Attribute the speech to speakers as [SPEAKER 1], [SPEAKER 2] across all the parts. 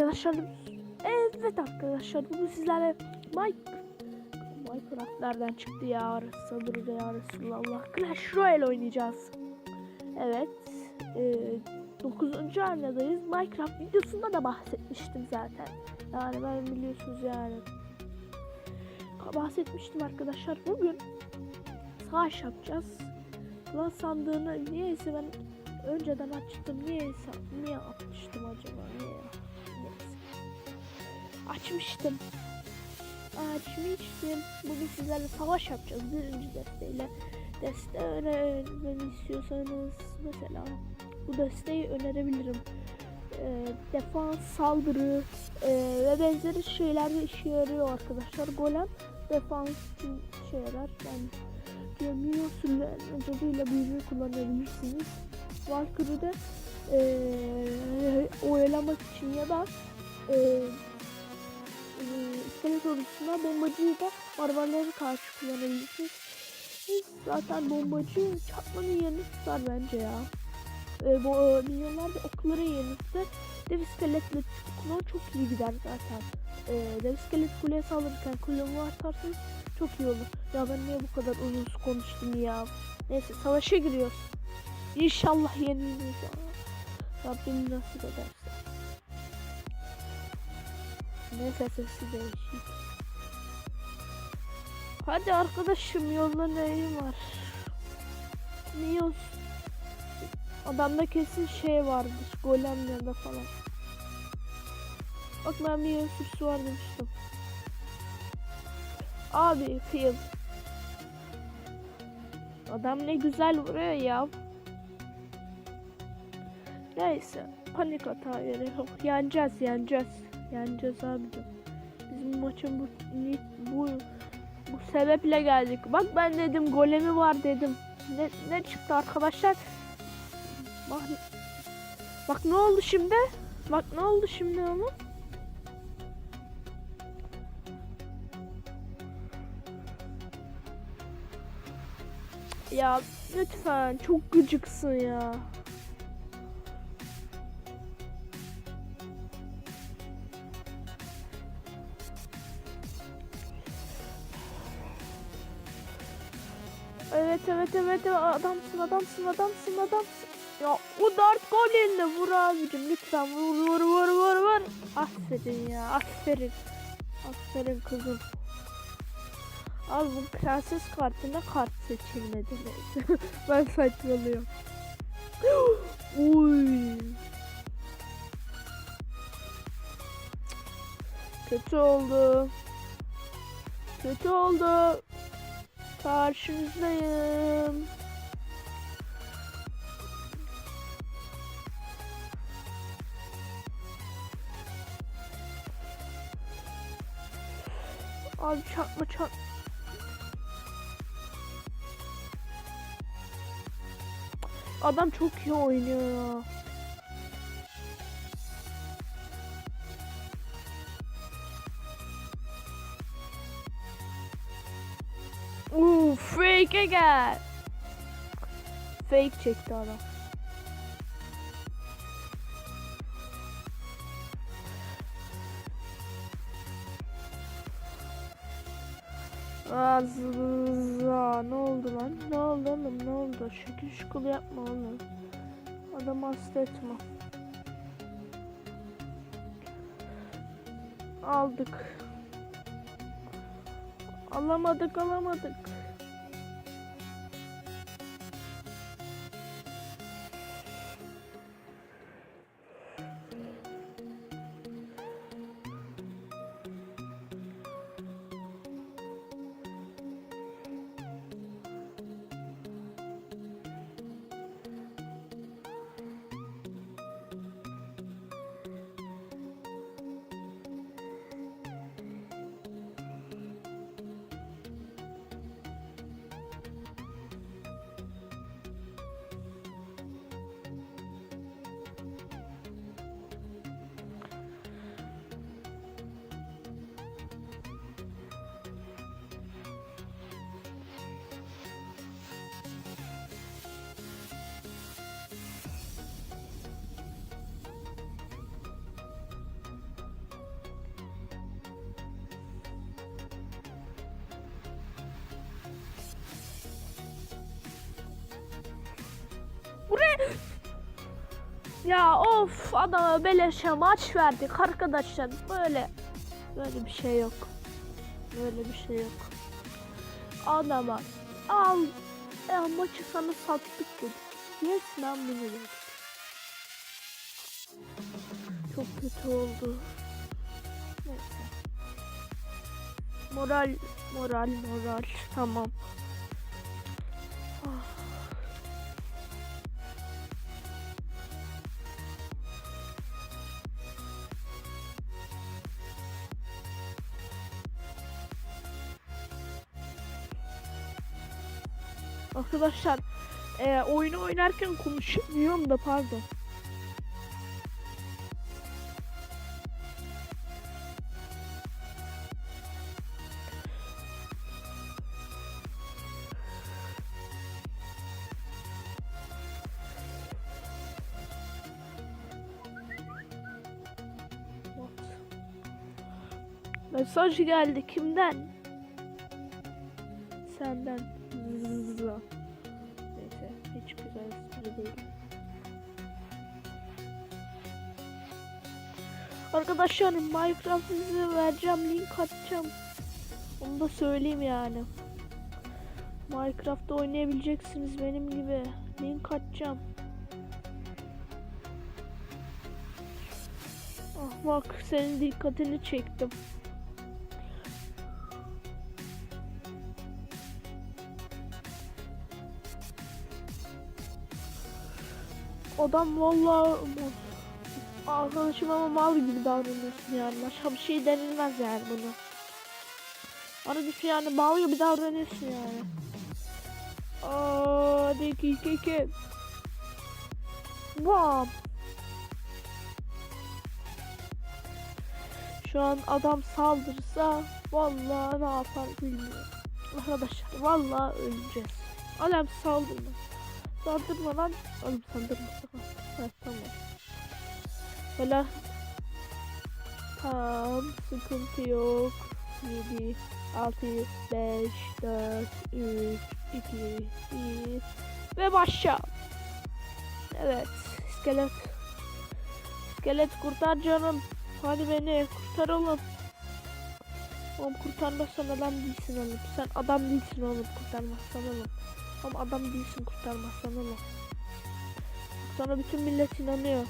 [SPEAKER 1] arkadaşlar. Evet arkadaşlar bugün sizlerle Mike Minecraft nereden çıktı ya sabır ya Resulallah Clash Royale oynayacağız. Evet. E, 9. arenadayız. Minecraft videosunda da bahsetmiştim zaten. Yani ben biliyorsunuz yani. Bahsetmiştim arkadaşlar. Bugün savaş yapacağız. Lan sandığını niyeyse ben önceden açtım. Niyeyse niye atmıştım acaba? Niye? Açmıştım. Açmıştım. Bugün sizlerle savaş yapacağız. Birinci desteğiyle. Deste önermeni istiyorsanız mesela bu desteği önerebilirim. Ee, defans, saldırı e, ve benzeri şeylerde işe yarıyor arkadaşlar. Golem defans için diyor minyon sürülerinin cadıyla büyümeyi kullanabilirsiniz. Valkyrie'de e, oyalamak için ya da e, e, iskelet ordusuna bombacıyı da barbarlara karşı kullanabilirsiniz. Zaten bombacı çatmanın yerini tutar bence ya. E, bu e, milyonlar da okların yerini tutar. Dev iskeletle kullan çok iyi gider zaten. E, dev iskelet kuleye saldırırken kullanımı atarsanız çok iyi olur. Ya ben niye bu kadar uzun konuştum ya. Neyse savaşa giriyoruz. İnşallah yeniliriz ya. Rabbim nasip ederse. Neyse sesi değişik. Hadi arkadaşım yolda neyim var? Mios. Adamda kesin şey vardır. Golem ya da falan. Bak ben bir sürüsü var demiştim. Abi Phil. Adam ne güzel vuruyor ya. Neyse. Panik hata yeri yok. Yeneceğiz yeneceğiz. Yeneceğiz abicim. Biz bu maçın bu, bu, bu sebeple geldik. Bak ben dedim golemi var dedim. Ne, ne çıktı arkadaşlar? Bak, bak ne oldu şimdi? Bak ne oldu şimdi ama? Ya lütfen çok gıcıksın ya. Evet evet evet adamsın adamsın adamsın adamsın. Ya o dart golünle vur abicim lütfen vur vur vur vur vur. Aferin ya aferin. Aferin kızım. Abi bu prenses kartına kart seçilmedi ben saçmalıyorum. Uy. Kötü oldu. Kötü oldu. Karşınızdayım. Abi çarpma çarp. Adam çok iyi oynuyor ya. Uuu fake'e gel. Fake çekti adam. Azza ne oldu lan? Ne oldu oğlum ne oldu? Şükür şükür yapma oğlum. Adamı hasta etme. Aldık. Alamadık alamadık. Ya of adama beleşe maç verdik arkadaşlar. Böyle böyle bir şey yok. Böyle bir şey yok. Adama al e, maçı sana sattık dedik. Resmen bunu dedik. Çok kötü oldu. Neyse. Moral, moral, moral. Tamam. Arkadaşlar e, oyunu oynarken konuşamıyorum da pardon. Mesaj geldi kimden? Senden. Arkadaşlar Minecraft size vereceğim link atacağım. Onu da söyleyeyim yani. Minecraft'ta oynayabileceksiniz benim gibi. Link atacağım. Ah bak senin dikkatini çektim. Adam vallahi arkadaşım ama mal gibi davranıyorsun yani. Başka bir şey denilmez yani bunu. Arkadaşım yani mal gibi davranıyorsun yani. Aa, hadi iki iki iki. Bam. Şu an adam saldırsa vallahi ne yapar bilmiyorum. Arkadaşlar vallahi öleceğiz. Adam saldırma. Saldırma lan. Oğlum saldırma. Ha, tamam. Böyle Tamam sıkıntı yok. 7 6 5 4 3 2 1 ve başla. Evet iskelet. İskelet kurtar canım. Hadi beni kurtar oğlum. Oğlum kurtarmazsan adam değilsin oğlum. Sen adam değilsin oğlum kurtarmazsan oğlum. Ama adam değilsin kurtarmazsan oğlum. Sana bütün millet inanıyor.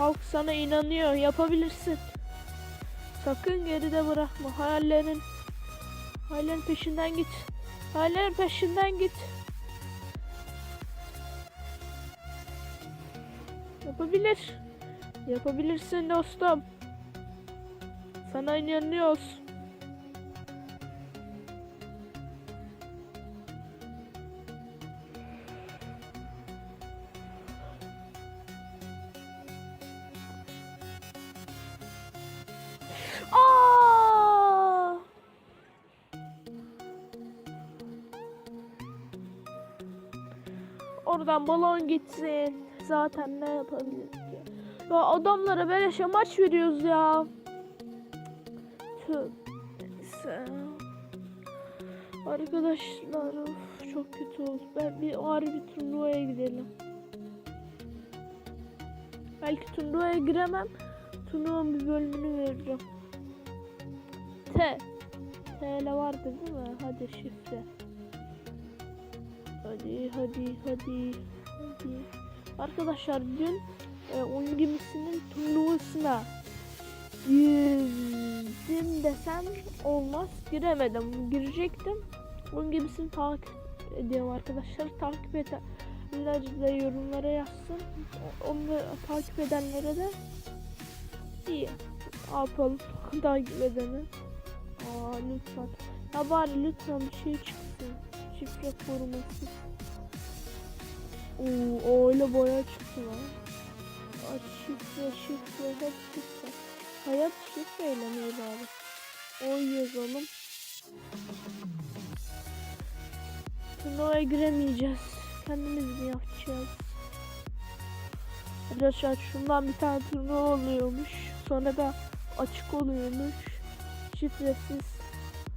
[SPEAKER 1] Halk sana inanıyor. Yapabilirsin. Sakın geride bırakma. Hayallerin hayallerin peşinden git. Hayallerin peşinden git. Yapabilir. Yapabilirsin dostum. Sana inanıyoruz. Oradan balon gitsin. Zaten ne yapabiliriz ki? Ya adamlara beleşe maç veriyoruz ya. Tüh. Neyse. Arkadaşlar of, çok kötü oldu. Ben bir harbi turnuvaya gidelim. Belki turnuvaya giremem. Turnuvanın bir bölümünü vereceğim. T. T ile vardı değil mi? Hadi şifre. Hadi hadi hadi. Hadi. Arkadaşlar dün e, oyun gemisinin turnuvasına girdim desem olmaz. Giremedim. Girecektim. Oyun gemisini takip ediyorum arkadaşlar. Takip edenler de yorumlara yazsın. Onu takip edenlere de iyi. Ne yapalım? takip edeni. Aa lütfen. Ya bari lütfen bir şey çıksın. Şifre koruması. Oo öyle boya çıktı lan. Aa, şifre şifre hep şifre. Hayat şifreyle mi bari? O yazalım. Turnuvaya giremeyeceğiz. Kendimiz mi yapacağız? Arkadaşlar şundan bir tane turnuva oluyormuş. Sonra da açık oluyormuş. Şifresiz.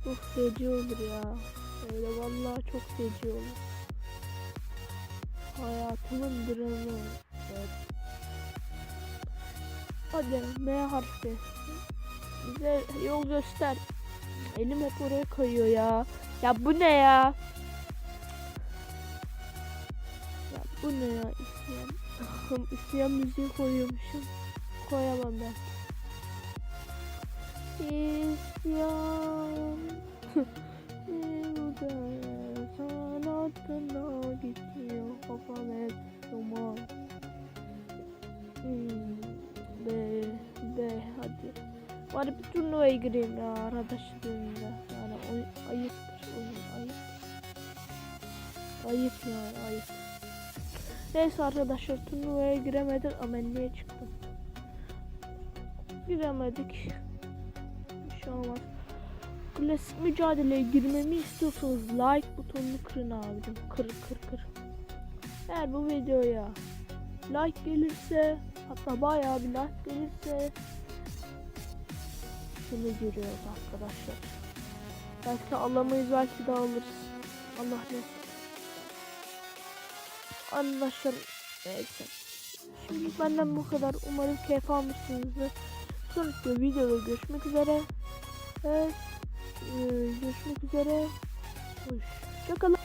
[SPEAKER 1] Çok feci olur ya. Öyle vallahi çok feci olur. Hayatımın dramı. Evet. Hadi M harfi. Bize yol göster. Elim hep oraya kayıyor ya. Ya bu ne ya? Ya bu ne ya isyan? isyan müziği koyuyormuşum. Koyamam ben. İsyan. sanatına gidiyor kafam hep duman. Hmm, be, be hadi. Bari bir turnuvaya gireyim ya arkadaşlarımla. Yani oy, ayıptır oyun ayıp. Ayıp ya ayıp. Neyse arkadaşlar turnuvaya giremedik ama niye çıktım? Giremedik. Bir şey olmaz. Klasik mücadeleye girmemi istiyorsanız like butonunu kırın abicim. Kır kır kır. Eğer bu videoya like gelirse hatta bayağı bir like gelirse bunu görüyoruz arkadaşlar. Belki alamayız belki de alırız. Allah ne. Arkadaşlar neyse. Şimdi benden bu kadar. Umarım keyif almışsınızdır. Sonraki videoda görüşmek üzere. Evet. Ee, görüşmek üzere. Hoşçakalın.